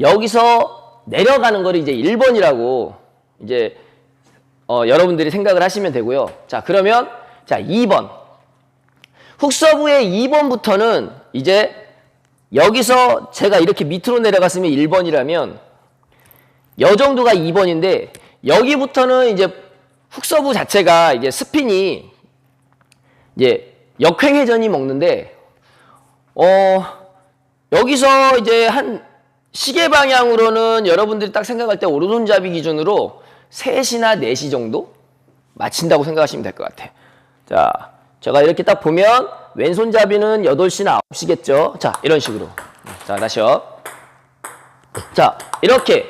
여기서 내려가는 거를 이제 1번이라고 이제 어, 여러분들이 생각을 하시면 되고요. 자, 그러면 자, 2번. 훅서브의 2번부터는 이제 여기서 제가 이렇게 밑으로 내려갔으면 1번이라면 여 정도가 2번인데 여기부터는 이제 훅서브 자체가 이제 스핀이 이제 역횡회전이 먹는데 어 여기서 이제 한 시계 방향으로는 여러분들이 딱 생각할 때 오른손잡이 기준으로 3시나 4시 정도 맞힌다고 생각하시면 될 것 같아요. 자, 제가 이렇게 딱 보면 왼손잡이는 8시나 9시겠죠. 자, 이런 식으로. 자, 다시요. 자, 이렇게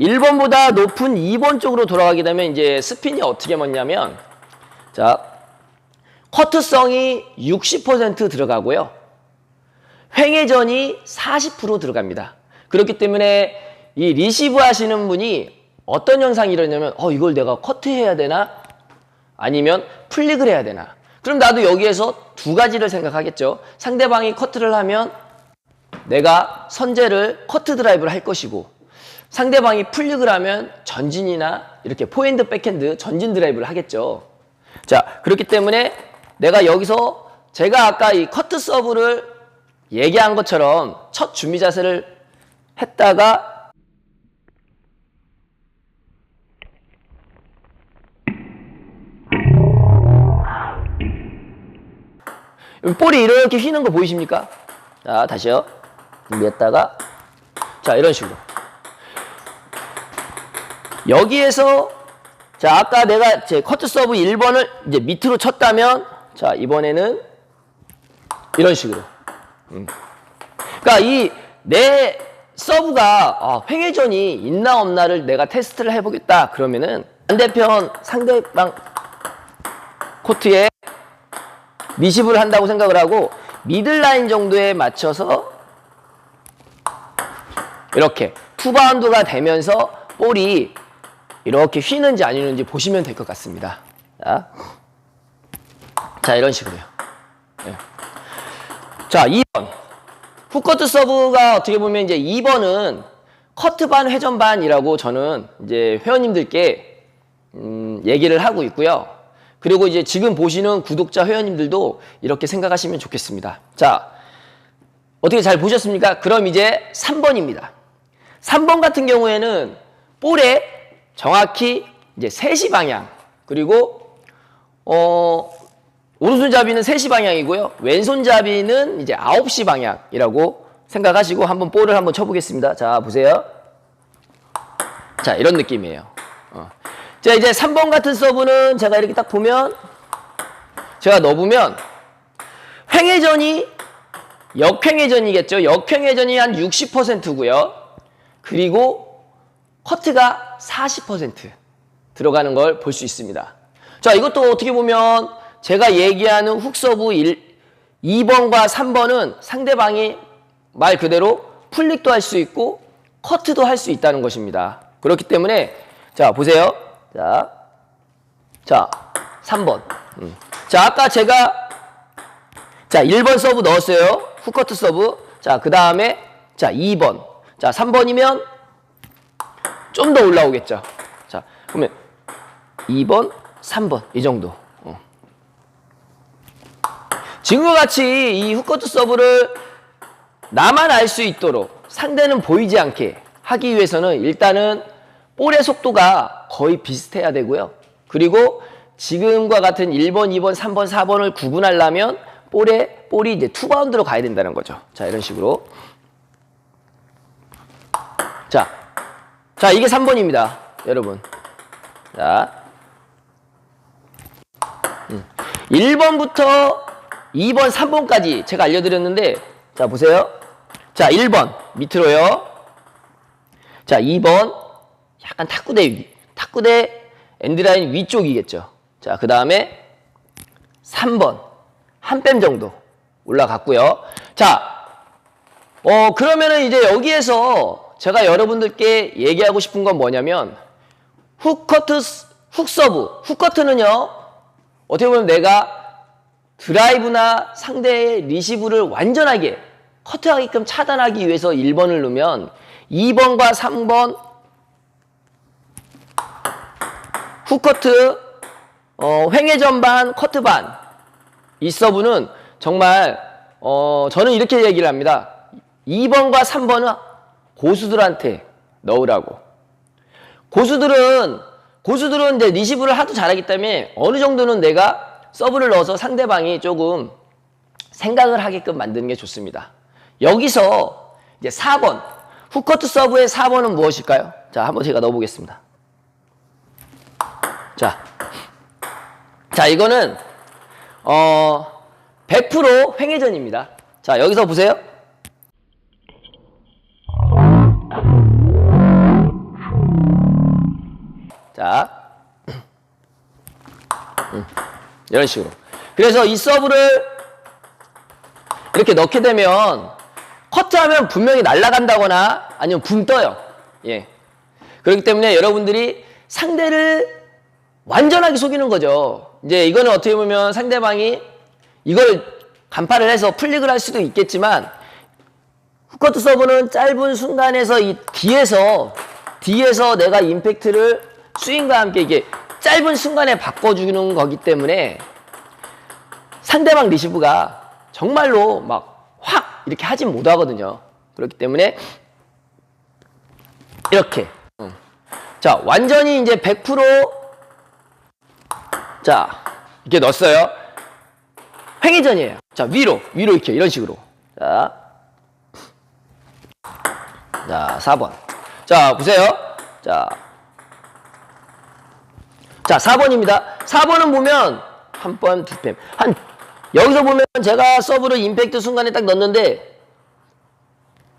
1번보다 높은 2번 쪽으로 돌아가게 되면 이제 스핀이 어떻게 먹냐면 자, 커트성이 60% 들어가고요. 횡회전이 40% 들어갑니다. 그렇기 때문에 이 리시브 하시는 분이 어떤 현상이 일어나냐면 어 이걸 내가 커트해야 되나 아니면 플릭을 해야 되나 그럼 나도 여기에서 두 가지를 생각하겠죠. 상대방이 커트를 하면 내가 선제를 커트 드라이브를 할 것이고 상대방이 플릭을 하면 전진이나 이렇게 포핸드 백핸드 전진 드라이브를 하겠죠. 자, 그렇기 때문에 내가 여기서 제가 아까 이 커트 서브를 얘기한 것처럼 첫 준비 자세를 했다가 볼이 이렇게 휘는 거 보이십니까? 자, 다시요. 준비했다가 자, 이런 식으로. 여기에서 자, 아까 내가 제 커트 서브 1번을 이제 밑으로 쳤다면 자, 이번에는 이런 식으로. 음. 그러니까 이 내 서브가 아, 횡회전이 있나 없나를 내가 테스트를 해보겠다 그러면은 반대편 상대방 코트에 리시브를 한다고 생각을 하고 미들라인 정도에 맞춰서 이렇게 투바운드가 되면서 볼이 이렇게 휘는지 안 휘는지 보시면 될 것 같습니다. 자, 자 이런 식으로요. 네. 자 2번 훅커트 서브가 어떻게 보면 이제 2번은 커트 반 회전 반이라고 저는 이제 회원님들께 음, 얘기를 하고 있고요. 그리고 이제 지금 보시는 구독자 회원님들도 이렇게 생각하시면 좋겠습니다. 자, 어떻게 잘 보셨습니까? 그럼 이제 3번입니다. 3번 같은 경우에는 볼에 정확히 이제 3시 방향, 그리고, 어, 오른손잡이는 3시 방향이고요. 왼손잡이는 이제 9시 방향이라고 생각하시고 한번 볼을 한번 쳐보겠습니다. 자, 보세요. 자, 이런 느낌이에요. 어. 자, 이제 3번 같은 서브는 제가 이렇게 딱 보면 제가 넣어보면 횡회전이 역횡회전이겠죠. 역횡회전이 한 60%고요. 그리고 커트가 40% 들어가는 걸 볼 수 있습니다. 자, 이것도 어떻게 보면 제가 얘기하는 훅서브 1, 2번과 3번은 상대방이 말 그대로 플릭도 할 수 있고 커트도 할 수 있다는 것입니다. 그렇기 때문에 자, 보세요. 자, 자, 3번. 음. 자, 아까 제가 자, 1번 서브 넣었어요. 훅커트 서브. 자, 그 다음에 자, 2번. 자, 3번이면 좀 더 올라오겠죠. 자, 그러면 2번, 3번 이 정도. 어. 지금과 같이 이 훅커트 서브를 나만 알 수 있도록 상대는 보이지 않게 하기 위해서는 일단은 볼의 속도가 거의 비슷해야 되고요. 그리고 지금과 같은 1번, 2번, 3번, 4번을 구분하려면 볼에 볼이 이제 투바운드로 가야 된다는 거죠. 자, 이런 식으로. 자. 자, 이게 3번입니다. 여러분. 자. 음. 1번부터 2번, 3번까지 제가 알려드렸는데, 자, 보세요. 자, 1번, 밑으로요. 자, 2번, 약간 탁구대, 위- 탁구대 엔드라인 위쪽이겠죠. 자, 그 다음에 3번, 한 뺨 정도 올라갔고요. 자, 어, 그러면은 이제 여기에서 제가 여러분들께 얘기하고 싶은 건 뭐냐면, 훅커트, 훅서브, 훅커트는요, 어떻게 보면 내가 드라이브나 상대의 리시브를 완전하게 커트하게끔 차단하기 위해서 1번을 넣으면 2번과 3번 후커트, 어, 횡회 전반, 커트 반. 이 서브는 정말, 어, 저는 이렇게 얘기를 합니다. 2번과 3번은 고수들한테 넣으라고. 고수들은, 고수들은 이제 리시브를 하도 잘하기 때문에 어느 정도는 내가 서브를 넣어서 상대방이 조금 생각을 하게끔 만드는 게 좋습니다. 여기서 이제 4번, 후커트 서브의 4번은 무엇일까요? 자, 한번 제가 넣어보겠습니다. 자, 자 이거는 어 100% 횡회전입니다. 자 여기서 보세요. 이런 식으로. 그래서 이 서브를 이렇게 넣게 되면 커트하면 분명히 날아간다거나 아니면 붕 떠요. 예. 그렇기 때문에 여러분들이 상대를 완전하게 속이는 거죠. 이제 이거는 어떻게 보면 상대방이 이걸 간파를 해서 플릭을 할 수도 있겠지만 후커트 서브는 짧은 순간에서 이 뒤에서 뒤에서 내가 임팩트를 스윙과 함께 이게 짧은 순간에 바꿔주는 거기 때문에 상대방 리시브가 정말로 막 확 이렇게 하진 못하거든요. 그렇기 때문에 이렇게 음. 자 완전히 이제 100% 자, 이렇게 넣었어요. 횡회전이에요. 자, 위로, 위로 이렇게, 이런 식으로. 자. 자, 4번. 자, 보세요. 자. 자, 4번입니다. 4번은 보면, 한 번, 두 뱀. 한, 여기서 보면 제가 서브를 임팩트 순간에 딱 넣었는데,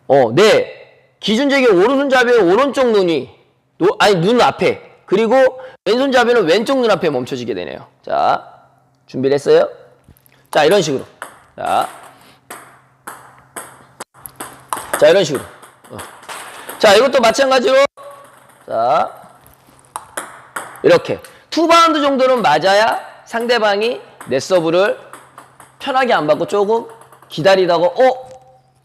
어, 네. 기준적인 오른손잡이의 오른쪽 눈이, 노, 아니, 눈 앞에. 그리고 왼손잡이는 왼쪽 눈 앞에 멈춰지게 되네요. 자, 준비를 했어요? 자, 이런 식으로. 자, 자 이런 식으로. 어. 자, 이것도 마찬가지로. 자, 이렇게. 투바운드 정도는 맞아야 상대방이 내 서브를 편하게 안 받고 조금 기다리다가, 어?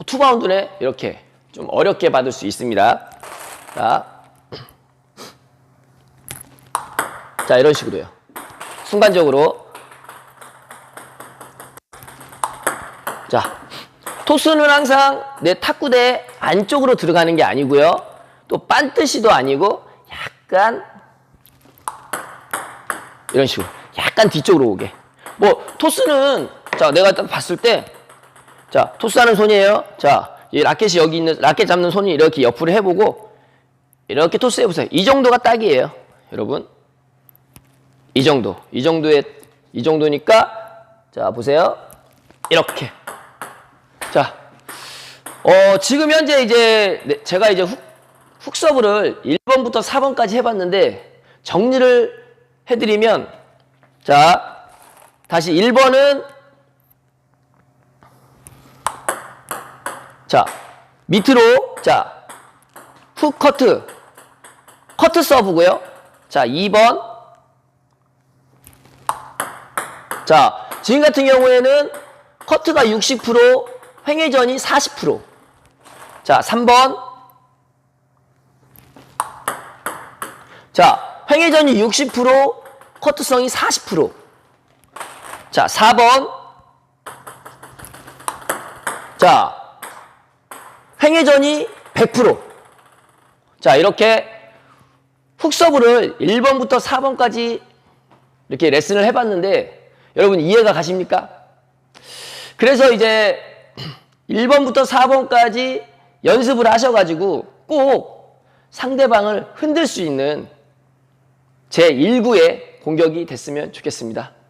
투바운드네? 이렇게 좀 어렵게 받을 수 있습니다. 자, 자, 이런 식으로요. 순간적으로. 자, 토스는 항상 내 탁구대 안쪽으로 들어가는 게 아니고요. 또 반뜻이도 아니고 약간 이런 식으로 약간 뒤쪽으로 오게. 뭐 토스는 자 내가 딱 봤을 때 자 토스하는 손이에요. 자 이 라켓이 여기 있는 라켓 잡는 손이 이렇게 옆으로 해보고 이렇게 토스 해보세요. 이 정도가 딱이에요, 여러분. 이 정도, 이 정도의 이 정도니까 자 보세요. 이렇게. 자, 어 지금 현재 이제 네, 제가 이제 훅, 훅 서브를 1번부터 4번까지 해봤는데 정리를 해드리면 자 다시 1번은 자 밑으로 자훅 커트 커트 서브고요. 자 2번 자, 지금 같은 경우에는 커트가 60%, 횡회전이 40%. 자, 3번. 자, 횡회전이 60%, 커트성이 40%. 자, 4번. 자, 횡회전이 100%. 자, 이렇게 훅서브를 1번부터 4번까지 이렇게 레슨을 해봤는데 여러분 이해가 가십니까? 그래서 이제 1번부터 4번까지 연습을 하셔가지고 꼭 상대방을 흔들 수 있는 제 1구의 공격이 됐으면 좋겠습니다.